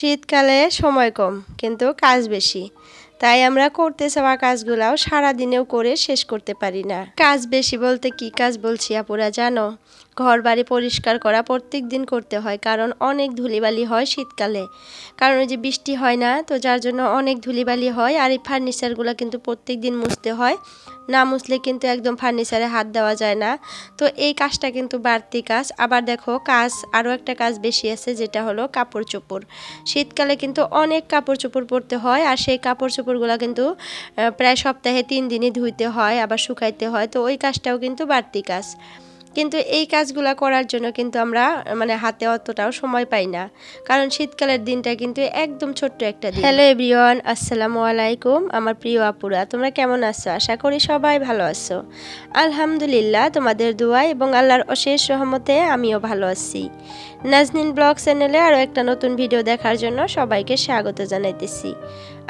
শীতকালে সময় কম, কিন্তু কাজ বেশি। তাই আমরা করতে চাওয়া কাজগুলাও সারা দিনেও করে শেষ করতে পারি না। কাজ বেশি বলতে কি কাজ বলছি আপুরা, জানো? ঘর বাড়ি পরিষ্কার করা প্রত্যেক দিন করতে হয়, কারণ অনেক ধুলিবালি হয় শীতকালে। কারণ ওই যে বৃষ্টি হয় না, তো যার জন্য অনেক ধুলিবালি হয়, আর এই ফার্নিচারগুলো কিন্তু প্রত্যেক দিন মুছতে হয়। না মুছলে কিন্তু একদম ফার্নিচারে হাত দেওয়া যায় না। তো এই কাজটা কিন্তু বাড়তি কাজ। আবার দেখো, কাজ, আরও একটা কাজ বেশি আছে, যেটা হলো কাপড় চোপড় শীতকালে কিন্তু অনেক কাপড় চোপড় পরতে হয়, আর সেই কাপড় চোপড়গুলো কিন্তু প্রায় সপ্তাহে তিন দিনই ধুইতে হয়, আবার শুকাইতে হয়। তো ওই কাজটাও কিন্তু বাড়তি কাজ। কিন্তু এই কাজগুলো করার জন্য কিন্তু আমরা মানে হাতে অতটাও সময় পাই না। কারণ শীতকালের দিনটা কিন্তু একদম ছোট্ট একটা দিন। হ্যালো এভরিওয়ান আসসালামু আলাইকুম, আমার প্রিয় আপুরা, তোমরা কেমন আছো? আশা করি সবাই ভালো আছো। আলহামদুলিল্লাহ, তোমাদের দোয়া এবং আল্লাহর অশেষ রহমতে আমিও ভালো আছি। নাজনিন ব্লগ চ্যানেলে আরও একটা নতুন ভিডিও দেখার জন্য সবাইকে স্বাগত জানাইতেছি।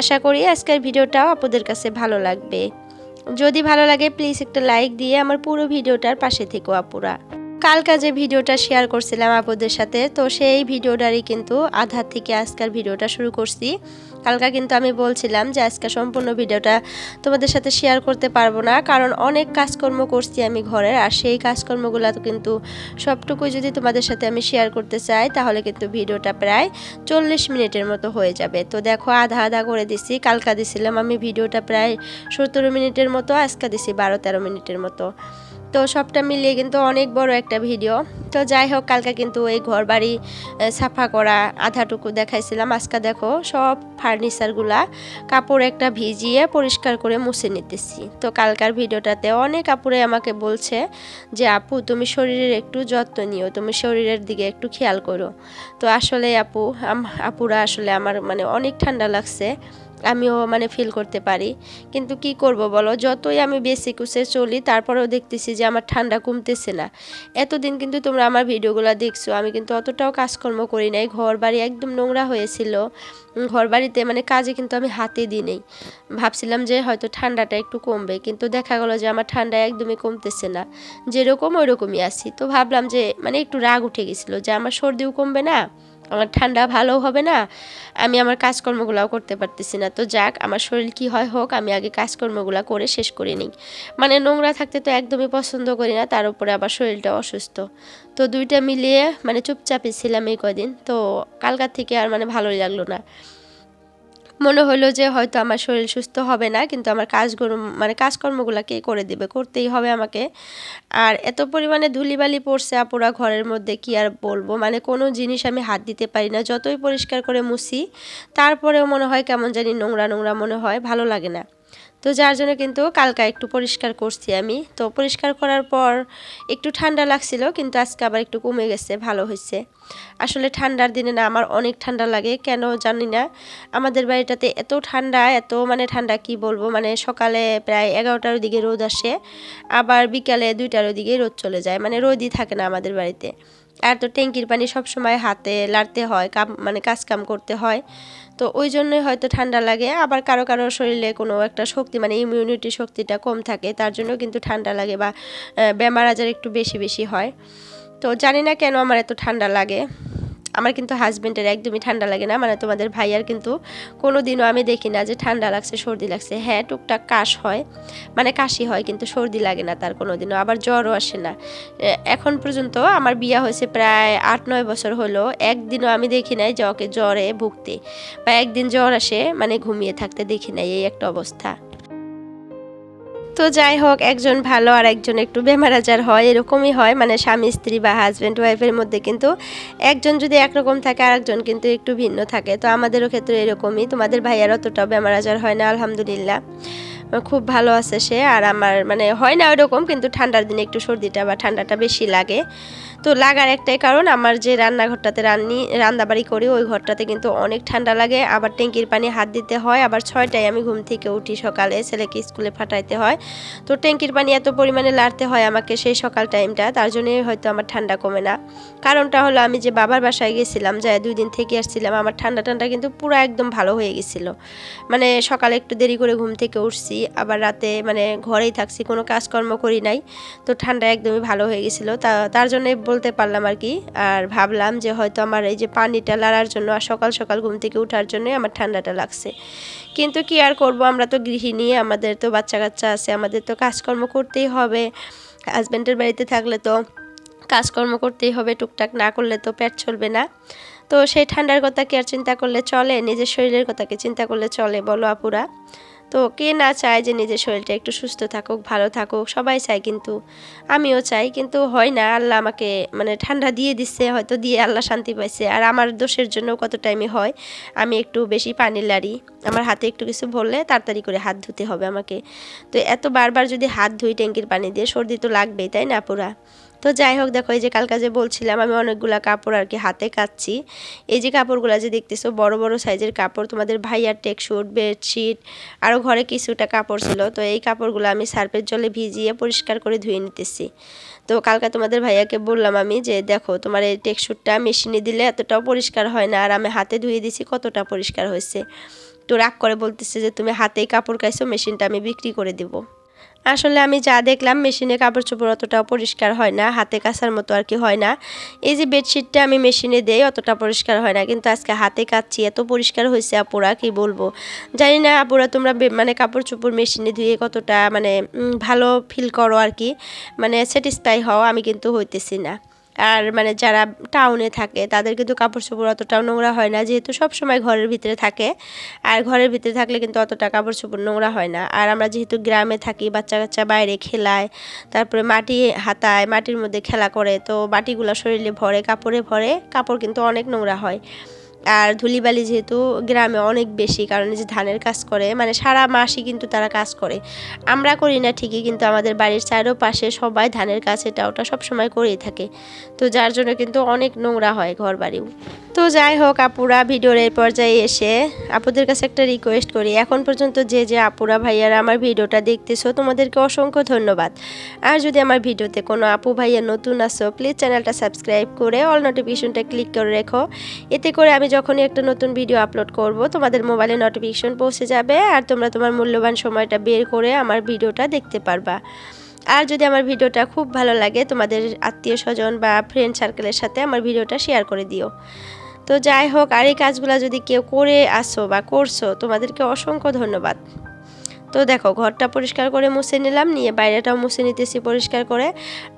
আশা করি আজকের ভিডিওটাও আপুদের কাছে ভালো লাগবে। যদি ভালো লাগে প্লিজ একটা লাইক দিয়ে আমার পুরো ভিডিওটার পাশে থেকে আপুরা। কালকা যে ভিডিওটা শেয়ার করছিলাম আপুদের সাথে, তো সেই ভিডিওটারই কিন্তু আধার থেকে আজকাল ভিডিওটা শুরু করছি। কালকা কিন্তু আমি বলছিলাম যে আজকে সম্পূর্ণ ভিডিওটা তোমাদের সাথে শেয়ার করতে পারব না, কারণ অনেক কাজকর্ম করছি আমি ঘরের আর সেই কাজকর্মগুলো কিন্তু সবটুকুই যদি তোমাদের সাথে আমি শেয়ার করতে চাই, তাহলে কিন্তু ভিডিওটা প্রায় চল্লিশ মিনিটের মতো হয়ে যাবে। তো দেখো আধা আধা করে দিছি, কালকা দিছিলাম আমি ভিডিওটা প্রায় সতেরো মিনিটের মতো, আজকে দিছি বারো তেরো মিনিটের মতো। তো সবটা মিলিয়ে কিন্তু অনেক বড় একটা ভিডিও। তো যাই হোক, কালকে কিন্তু এই ঘর বাড়ি সাফা করা আধাটুকু দেখাইছিলাম। আজকে দেখো সব ফার্নিচারগুলা কাপড় একটা ভিজিয়ে পরিষ্কার করে মুছে নিতেছি। তো কালকার ভিডিওটাতে অনেক কাপড়ে আমাকে বলছে যে, আপু, তুমি শরীরের একটু যত্ন নিও, তুমি শরীরের দিকে একটু খেয়াল করো। তো আসলে আপু আপুরা আসলে আমার মানে অনেক ঠান্ডা লাগছে। আমিও মানে ফিল করতে পারি। কিন্তু কি করব বলো? যতই আমি বেশি কুসে চলি, তারপরেও দেখতেছি যে আমার ঠান্ডা কমতেছে না। এতদিন কিন্তু তোমরা আমার ভিডিওগুলো দেখছ, আমি কিন্তু অতটাও কাজকর্ম করি নাই। ঘর বাড়ি একদম নোংরা হয়েছিল। ঘর বাড়িতে মানে কাজে কিন্তু আমি হাতে দিই নেই। ভাবছিলাম যে হয়তো ঠান্ডাটা একটু কমবে, কিন্তু দেখা গেলো যে আমার ঠান্ডা একদমই কমতেছে না। যেরকম ওই রকমই আছি। তো ভাবলাম যে মানে একটু রাগ উঠে গেছিল যে আমার সর্দিও কমবে না। আমার ঠান্ডা ভালো হবে না, আমি আমার কাজকর্মগুলোও করতে পারতেছি না। তো যাক, আমার শরীর কি হয় হোক, আমি আগে কাজকর্মগুলো করে শেষ করে নিই। মানে নোংরা থাকতে তো একদমই পছন্দ করি না, তার উপরে আবার শরীরটা অসুস্থ। তো দুইটা মিলিয়ে মানে চুপচাপই ছিলাম এই কদিন তো কালকার থেকে আর মানে ভালোই লাগল না। মনে হলো যে হয়তো আমার শরীর সুস্থ হবে না, কিন্তু আমার কাজগুলো মানে কাজকর্মগুলোকে করে দেবে, করতেই হবে আমাকে। আর এত পরিমাণে ধুলিবালি পড়ছে আপুরা ঘরের মধ্যে, কি আর বলব? মানে কোনো জিনিস আমি হাত দিতে পারি না, যতই পরিষ্কার করে মুছি, তারপরেও মনে হয় কেমন জানি নোংরা নোংরা মনে হয়, ভালো লাগে না। তো যার জন্য কিন্তু কালকা একটু পরিষ্কার করছি আমি। তো পরিষ্কার করার পর একটু ঠান্ডা লাগছিল, কিন্তু আজকে আবার একটু কমে গেছে, ভালো হয়েছে। আসলে ঠান্ডার দিনে না আমার অনেক ঠান্ডা লাগে, কেন জানি না। আমাদের বাড়িটাতে এত ঠান্ডা, এত মানে ঠান্ডা কি বলব মানে সকালে প্রায় এগারোটার দিকে রোদ আসে, আবার বিকালে দুইটার দিকে রোদ চলে যায় মানে রোদই থাকে না আমাদের বাড়িতে। আর তো ট্যাঙ্কির পানি সবসময় হাতে লাড়তে হয়, কাম মানে কাজকাম করতে হয়। তো ওই জন্যই হয়তো ঠান্ডা লাগে। আবার কারও কারও শরীরে কোনো একটা শক্তি মানে ইমিউনিটি শক্তিটা কম থাকে, তার জন্য কিন্তু ঠান্ডা লাগে বা বেমার আজার একটু বেশি বেশি হয়। তো জানি না কেন আমার এত ঠান্ডা লাগে। আমার কিন্তু হাজব্যান্ডের একদমই ঠান্ডা লাগে না মানে তোমাদের ভাইয়ার কিন্তু কোনো দিনও আমি দেখি না যে ঠান্ডা লাগছে, সর্দি লাগছে। হ্যাঁ টুকটাক কাশ হয় মানে কাশি হয় কিন্তু সর্দি লাগে না তার কোনো দিনও আবার জ্বরও আসে না। এখন পর্যন্ত আমার বিয়া হয়েছে প্রায় আট নয় বছর হলো, একদিনও আমি দেখি নাই ওকে জ্বরে ভুগতে। বা একদিন জ্বর আসে মানে ঘুমিয়ে থাকতে দেখি নাই, এই একটা অবস্থা। তো যাই হোক, একজন ভালো আর একজন একটু বেমার আজার হয়, এরকমই হয়। মানে স্বামী, স্ত্রী বা হাজব্যান্ড ওয়াইফের মধ্যে কিন্তু একজন যদি একরকম থাকে, আরেকজন কিন্তু একটু ভিন্ন থাকে। তো আমাদেরও ক্ষেত্রে এরকমই। তোমাদের ভাইয়ার অতটাও বেমার আজার হয় না, আলহামদুলিল্লাহ। খুব ভালো আছে সে। আর আমার মানে হয় না ওইরকম কিন্তু ঠান্ডার দিনে একটু সর্দিটা বা ঠান্ডাটা বেশি লাগে। তো লাগার একটাই কারণ, আমার যে রান্নাঘরটাতে রান্নি, রান্নাবাড়ি করি, ওই ঘরটাতে কিন্তু অনেক ঠান্ডা লাগে। আবার ট্যাঙ্কির পানি হাত দিতে হয়। আবার ছয়টায় আমি ঘুম থেকে উঠি সকালে, ছেলেকে স্কুলে ফাটাইতে হয়। তো ট্যাঙ্কির পানি এত পরিমাণে লাড়তে হয় আমাকে সেই সকাল টাইমটা, তার জন্যই হয়তো আমার ঠান্ডা কমে না। কারণটা হলো আমি যে বাবার বাসায় গেছিলাম যাই দুই দিন থেকে আসছিলাম, আমার ঠান্ডা ঠান্ডা কিন্তু পুরো একদম ভালো হয়ে গেছিল। মানে সকালে একটু দেরি করে ঘুম থেকে উঠছি। আবার রাতে মানে ঘরেই থাকছি, কোনো কাজকর্ম করি নাই। তো ঠান্ডা একদমই ভালো হয়ে গেছিল। তা, তার জন্যই বল- বলতে পারলাম আর কি। আর ভাবলাম যে হয়তো আমার এই যে পানিটা লাড়ার জন্য আর সকাল সকাল ঘুম থেকে ওঠার জন্যই আমার ঠান্ডাটা লাগছে। কিন্তু কি আর করব? আমরা তো গৃহিণী, আমাদের তো বাচ্চা কাচ্চা আছে, আমাদের তো কাজকর্ম করতেই হবে। হাজব্যান্ডের বাড়িতে থাকলে তো কাজকর্ম করতেই হবে, টুকটাক না করলে তো পেট চলবে না। তো সেই ঠান্ডার কথা কি আর চিন্তা করলে চলে? নিজের শরীরের কথা কি চিন্তা করলে চলে, বলো আপুরা। তো কে না চায় যে নিজের শরীরটা একটু সুস্থ থাকুক, ভালো থাকুক, সবাই চায় কিন্তু, আমিও চাই কিন্তু হয় না, আল্লাহ আমাকে মানে ঠান্ডা দিয়ে দিচ্ছে হয়তো দিয়ে আল্লাহ শান্তি পাইছে। আর আমার দোষের জন্য কত টাইমে হয়, আমি একটু বেশি পানি লাড়ি, আমার হাতে একটু কিছু বললে তাড়াতাড়ি করে হাত ধুতে হবে আমাকে। তো এত বারবার যদি হাত ধুই ট্যাঙ্কির পানি দিয়ে, সর্দি তো লাগবেই, তাই না পুরা? তো যাই হোক, দেখো, এই যে কালকা যে বলছিলাম, আমি অনেকগুলা কাপড় আর কি হাতে কাচ্ছি। এই যে কাপড়গুলো যে দেখতেছো, বড় বড় সাইজের কাপড়, তোমাদের ভাইয়ার টেকশুট বেডশিট আরও ঘরে কিছুটা কাপড় ছিল, তো এই কাপড়গুলো আমি সার্ফের জলে ভিজিয়ে পরিষ্কার করে ধুয়ে নিতেছি। তো কালকা তোমাদের ভাইয়াকে বললাম আমি যে, দেখো, তোমার এই টেকশুটটা মেশিনে দিলে এতটাও পরিষ্কার হয় না, আর আমি হাতে ধুয়ে দিছি, কতটা পরিষ্কার হয়েছে? তো রাগ করে বলতেছে যে, তুমি হাতেই কাপড় কাইছো, মেশিনটা আমি বিক্রি করে দেবো। আসলে আমি যা দেখলাম, মেশিনে কাপড় চোপড় অতটাও পরিষ্কার হয় না, হাতে কাচার মতো আর কি হয় না। এই যে বেডশিটটা আমি মেশিনে দেই, অতটা পরিষ্কার হয় না। কিন্তু আজকে হাতে কাচ্ছি, এত পরিষ্কার হয়েছে আপুরা, কি বলব? জানি না আপুরা, তোমরা মানে কাপড় চোপড় মেশিনে ধুয়ে কতটা মানে ভালো ফিল করো আর কি। মানে স্যাটিসফাই হও, আমি কিন্তু হইতেছি না। আর মানে যারা টাউনে থাকে, তাদের কিন্তু কাপড় চোপড় অতটাও নোংরা হয় না, যেহেতু সব সময় ঘরের ভিতরে থাকে। আর ঘরের ভিতরে থাকলে কিন্তু অতটা কাপড় চোপড় নোংরা হয় না। আর আমরা যেহেতু গ্রামে থাকি বাচ্চা কাচ্চা বাইরে খেলায়, তারপরে মাটি হাতায়, মাটির মধ্যে খেলা করে, তো মাটিগুলো শরীরে ভরে, কাপড়ে ভরে, কাপড় কিন্তু অনেক নোংরা হয়। আর ধুলিবালি যেহেতু গ্রামে অনেক বেশি, কারণ যে ধানের কাজ করে মানে সারা মাসই কিন্তু তারা কাজ করে। আমরা করি না ঠিকই, কিন্তু আমাদের বাড়ির পাশে সবাই ধানের কাজ, এটা ওটা সবসময় করেই থাকে। তো যার জন্য কিন্তু অনেক নোংরা হয় ঘর বাড়িও তো যাই হোক, আপুরা ভিডিওর এই পর্যায়ে এসে আপুদের কাছে একটা রিকোয়েস্ট করি। এখন পর্যন্ত যে যে আপুরা ভাইয়ারা আমার ভিডিওটা দেখতেছো, তোমাদেরকে অসংখ্য ধন্যবাদ। আর যদি আমার ভিডিওতে কোনো আপু ভাইয়া নতুন আসো প্লিজ চ্যানেলটা সাবস্ক্রাইব করে অল নোটিফিকেশনটা ক্লিক করে রেখো। এতে করে আমি যখনই একটা নতুন ভিডিও আপলোড করব, তোমাদের মোবাইলে নোটিফিকেশন পৌঁছে যাবে আর তোমরা তোমার মূল্যবান সময়টা বের করে আমার ভিডিওটা দেখতে পারবা। আর যদি আমার ভিডিওটা খুব ভালো লাগে, তোমাদের আত্মীয় স্বজন বা ফ্রেন্ড সার্কেলের সাথে আমার ভিডিওটা শেয়ার করে দিও। তো যাই হোক, আর এই কাজগুলো যদি কেউ করে আসো বা করছ, তোমাদেরকে অসংখ্য ধন্যবাদ। তো দেখো, ঘরটা পরিষ্কার করে মুছে নিলাম, নিয়ে বাইরেটাও মুছে নিতেছি পরিষ্কার করে।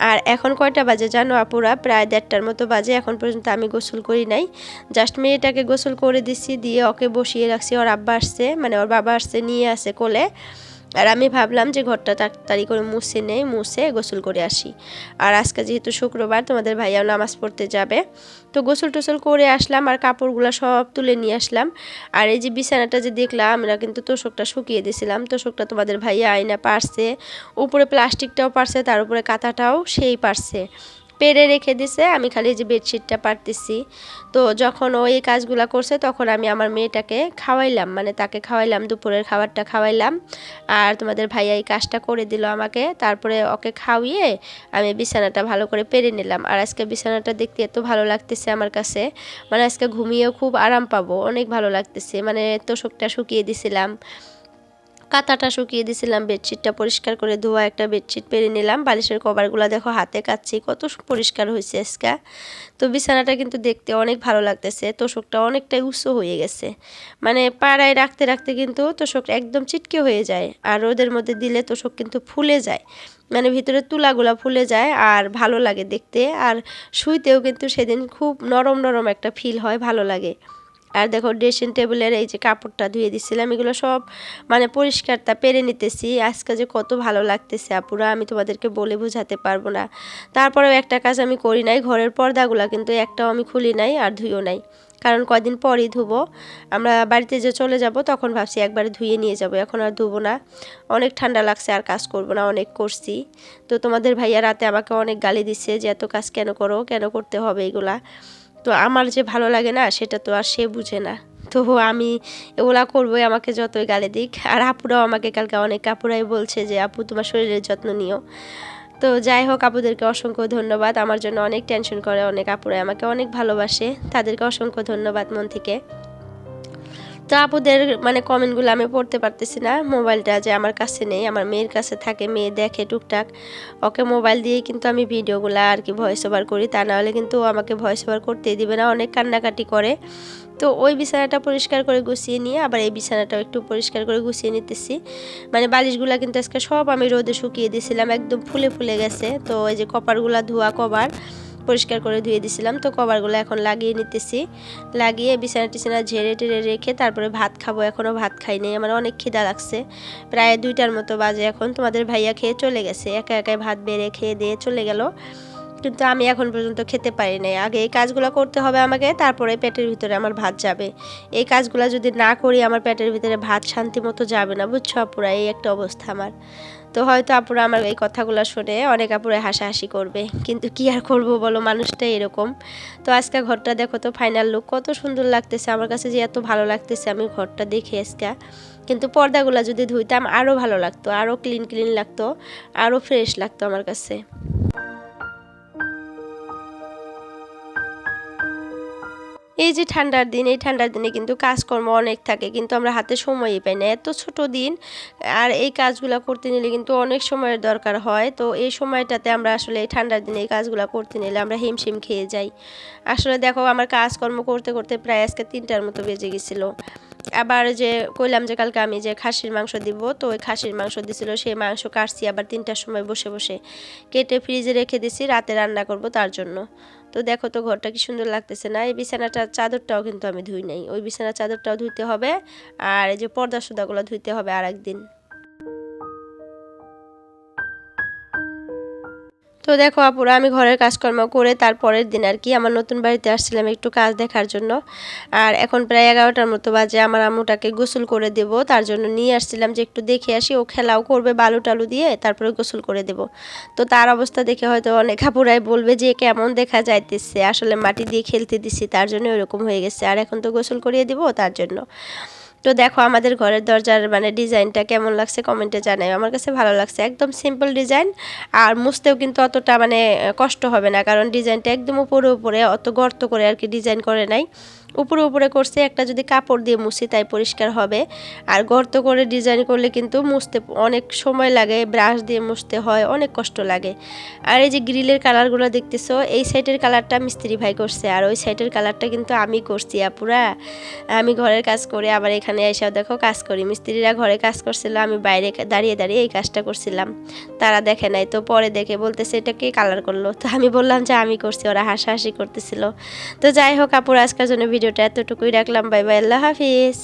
আর এখন কয়টা বাজে জানো আপুরা প্রায় দেড়টার মতো বাজে, এখন পর্যন্ত আমি গোসল করি নাই। জাস্ট মেয়েটাকে গোসল করে দিছি, দিয়ে ওকে বসিয়ে রাখছি, ওর আব্বা আসছে মানে ওর বাবা আসছে, নিয়ে আসে কোলে। আর আমি ভাবলাম যে ঘরটা তাড়াতাড়ি করে মুছে নেই, মুছে গোসল করে আসি। আর আজকে যেহেতু শুক্রবার, তোমাদের ভাইয়াও নামাজ পড়তে যাবে। তো গোসল টোসল করে আসলাম আর কাপড়গুলো সব তুলে নিয়ে আসলাম। আর এই যে বিছানাটা যে দেখলাম আমরা কিন্তু তোষকটা শুকিয়ে দিয়েছিলাম। তোষকটা তোমাদের ভাইয়া আয়না পারছে, উপরে প্লাস্টিকটাও পারছে, তার উপরে কাঁথাটাও সেই পারছে। পেরে রেখে দিছে, আমি খালি যে বেডশিটটা পারতেছি। তো যখন ও এই কাজগুলো করছে, তখন আমি আমার মেয়েটাকে খাওয়াইলাম মানে তাকে খাওয়াইলাম, দুপুরের খাবারটা খাওয়াইলাম। আর তোমাদের ভাইয়া এই কাজটা করে দিল আমাকে, তারপরে ওকে খাওয়িয়ে আমি বিছানাটা ভালো করে পেরে নিলাম। আর আজকে বিছানাটা দেখতে এত ভালো লাগতেছে আমার কাছে মানে আজকে ঘুমিয়েও খুব আরাম পাবো, অনেক ভালো লাগতেছে মানে তোষকটা শুকিয়ে দিছিলাম। কাঁথাটা শুকিয়ে দিয়েছিলাম, বেডশিটটা পরিষ্কার করে ধোয়া একটা বেডশিট পেরে নিলাম। বালিশের কভারগুলো দেখো হাতে কাচ্ছি, কত পরিষ্কার হয়েছে আজকে। তো বিছানাটা কিন্তু দেখতে অনেক ভালো লাগতেছে, তোষকটা অনেকটাই উঁচু হয়ে গেছে। মানে পাড়ায় রাখতে রাখতে কিন্তু তোষক একদম চিটকে হয়ে যায়, আর রোদের মধ্যে দিলে তোষক কিন্তু ফুলে যায়। মানে ভিতরে তুলাগুলা ফুলে যায় আর ভালো লাগে দেখতে, আর শুইতেও কিন্তু সেদিন খুব নরম নরম একটা ফিল হয়, ভালো লাগে। আর দেখো ড্রেসিং টেবিলের এই যে কাপড়টা ধুয়ে দিচ্ছিলাম এগুলো সব মানে পরিষ্কারটা পেরে নিতেছি। আজকে যে কত ভালো লাগতেছে আপুরা, আমি তোমাদেরকে বলে বোঝাতে পারব না। তারপরেও একটা কাজ আমি করি নাই, ঘরের পর্দাগুলো কিন্তু একটাও আমি খুলি নাই আর ধুইও নাই। কারণ কদিন পরই ধুবো। আমরা বাড়িতে যে চলে যাব, তখন ভাবছি একবারে ধুয়ে নিয়ে যাব, এখন আর ধুবো না। অনেক ঠান্ডা লাগছে আর কাজ করব না, অনেক করছি। তো তোমাদের ভাইয়া রাতে আমাকে অনেক গালি দিচ্ছে যে, এত কাজ কেন করো? কেন করতে হবে এগুলা? তো আমার যে ভালো লাগে না, সেটা তো আর সে বুঝে না। তো আমি এগুলা করবোই আমাকে যতই গালে দিক। আর আপুরাও আমাকে কালকে অনেক, আপুরাই বলছে যে, আপু, তোমার শরীরের যত্ন নিও। তো যাই হোক, আপুদেরকে অসংখ্য ধন্যবাদ। আমার জন্য অনেক টেনশন করে অনেক আপুরাই আমাকে অনেক ভালোবাসে। তাদেরকে অসংখ্য ধন্যবাদ মন থেকে। তো আপুদের মানে কমেন্টগুলো আমি পড়তে পারতেছি না। মোবাইলটা যে আমার কাছে নেই, আমার মেয়ের কাছে থাকে, মেয়ে দেখে টুকটাক। ওকে মোবাইল দিয়ে কিন্তু আমি ভিডিওগুলো আর কি ভয়েস ওভার করি, তা নাহলে কিন্তু আমাকে ভয়েস ওভার করতেই দিবে না, অনেক কান্নাকাটি করে। তো ওই বিছানাটা পরিষ্কার করে গুছিয়ে নিয়ে, আবার এই বিছানাটাও একটু পরিষ্কার করে গুছিয়ে নিতেছি। মানে বালিশগুলো কিন্তু আজকে সব আমি রোদে শুকিয়ে দিয়েছিলাম, একদম ফুলে ফুলে গেছে। তো এই যে কপারগুলো ধোয়া, কভার পরিষ্কার করে ধুয়ে দিছিলাম, তো কভারগুলো এখন লাগিয়ে নিতেছি। লাগিয়ে বিছানা টিছানা ঝেড়ে টেড়ে রেখে তারপরে ভাত খাব এখনও ভাত খাই নাই, আমার অনেক খিদা লাগছে। প্রায় দুইটার মতো বাজে এখন, তোমাদের ভাইয়া খেয়ে চলে গেছে, একা একাই ভাত বেড়ে খেয়ে দিয়ে চলে গেল। কিন্তু আমি এখন পর্যন্ত খেতে পারি নাই। আগে এই কাজগুলো করতে হবে আমাকে, তারপরে পেটের ভিতরে আমার ভাত যাবে। এই কাজগুলো যদি না করি, আমার পেটের ভিতরে ভাত শান্তি মতো যাবে না, বুঝছ আপুরা? এই একটা অবস্থা আমার। তো হয়তো আপুরা আমার এই কথাগুলো শুনে অনেক আপুরা হাসাহাসি করবে। কিন্তু কি আর করব বলো? মানুষটা এরকম। তো আজকে ঘরটা দেখো তো ফাইনাল লুক কত সুন্দর লাগতেছে। আমার কাছে যে এত ভালো লাগতেছে আমি ঘরটা দেখে আজকে। কিন্তু পর্দাগুলো যদি ধুইতাম আরও ভালো লাগতো। আরও ক্লিন ক্লিন লাগতো। আরও ফ্রেশ লাগতো আমার কাছে। এই যে ঠান্ডার দিন, এই ঠান্ডার দিনে কিন্তু কাজকর্ম অনেক থাকে, কিন্তু আমরা হাতে সময়ই পাই না। এত ছোট দিন, আর এই কাজগুলো করতে নিলে কিন্তু অনেক সময়ের দরকার হয়। তো এই সময়টাতে আমরা আসলে এই ঠান্ডার দিনে এই কাজগুলো করতে নিলে আমরা হিমশিম খেয়ে যাই। আসলে দেখো, আমার কাজকর্ম করতে করতে প্রায় আজকে তিনটার মতো বেজে গেছিল। আবার যে কইলাম যে কালকে আমি যে খাসির মাংস দিব, তো ওই খাসির মাংস দিছিল, সেই মাংস কাটছি, আবার তিনটার সময় বসে বসে কেটে ফ্রিজে রেখে দিছি, রাতে রান্না করব তার জন্য। তো দেখো তো ঘরটা কি সুন্দর লাগতেছে না? এই বিছানাটার চাদরটাও কিন্তু আমি ধুই নাই। ওই বিছানার চাদরটাও ধুইতে হবে। আর এই যে পর্দা সুদাগুলো ধুইতে হবে আর একদিন তো দেখো আপুরা আমি ঘরের কাজকর্ম করে তারপরের দিন আর কি আমার নতুন বাড়িতে আসছিলাম একটু কাজ দেখার জন্য। আর এখন প্রায় এগারোটার মতো বাজে, আমার আম্মুটাকে গোসল করে দেব। তার জন্য নিয়ে আসছিলাম যে একটু দেখে আসি, ও খেলাও করবে বালু টালু দিয়ে, তারপরে গোসল করে দেব। তো তার অবস্থা দেখে হয়তো অনেক আপুরাই বলবে যে কেমন দেখা যাইতেছে, আসলে মাটি দিয়ে খেলতে দিছি, তার জন্য ওরকম হয়ে গেছে। আর এখন তো গোসল করিয়ে দিব তার জন্য। তো দেখো আমাদের ঘরের দরজার মানে ডিজাইনটা কেমন লাগছে কমেন্টে জানাই। আমার কাছে ভালো লাগছে, একদম সিম্পল ডিজাইন, আর মুছতেও কিন্তু অতটা মানে কষ্ট হবে না, কারণ ডিজাইনটা একদম উপরে উপরে অত গর্ত করে আর কি ডিজাইন করে নাই। উপরে উপরে করছে, একটা যদি কাপড় দিয়ে মুছি তাই পরিষ্কার হবে। আর গর্ত করে ডিজাইন করলে কিন্তু মুছতে অনেক সময় লাগে ব্রাশ দিয়ে মুছতে হয়, অনেক কষ্ট লাগে। আর এই যে গ্রিলের কালারগুলো দেখতেছো, এই সাইডের কালারটা মিস্ত্রি ভাই করছে, আর ওই সাইডের কালারটা কিন্তু আমি করছি আপুরা। আমি ঘরের কাজ করে আবার এখানে এসেও দেখো কাজ করি। মিস্ত্রিরা ঘরে কাজ করছিল, আমি বাইরে দাঁড়িয়ে দাঁড়িয়ে এই কাজটা করছিলাম। তারা দেখে নাই, তো পরে দেখে বলতেছে, এটা কে কালার করল? তো আমি বললাম যে, আমি করছি। ওরা হাসাহাসি করতেছিল। তো যাই হোক, আপুর, আজকের জন্য ভিডিওটা এতটুকুই রাখলাম। বাই বাই আল্লাহ হাফিজ।